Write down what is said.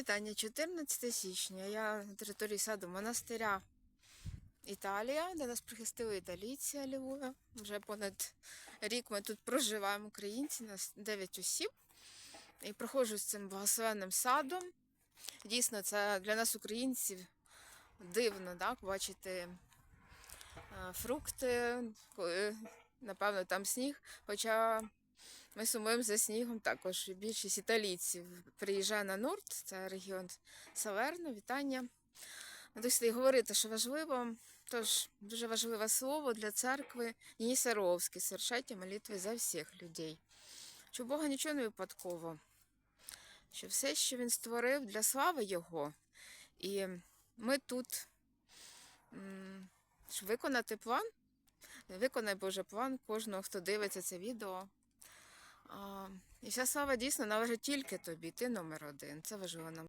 Вітання, 14 січня. Я на території саду монастиря Італія, де нас прихистили італійці Алілуя. Вже понад рік ми тут проживаємо українці, нас 9 осіб. І проходжу з цим благословенним садом. Дійсно, це для нас, українців, дивно, так, бачити е, фрукти, коли, напевно, там сніг. Хоча ми сумуємо за снігом також. Більшість італійців приїжджає на Норд, це регіон Салерно, вітання. Досить говорити, що важливо. Тож дуже важливе слово для церкви Ніні Саровський, совершайте молитви за всіх людей. Що Бога нічого не випадково, що все, що він створив для слави Його. І ми тут, щоб виконати план, виконай Божий план кожного, хто дивиться це відео. І вся слава дійсно належить тільки тобі, ти номер один. Це важливо нам.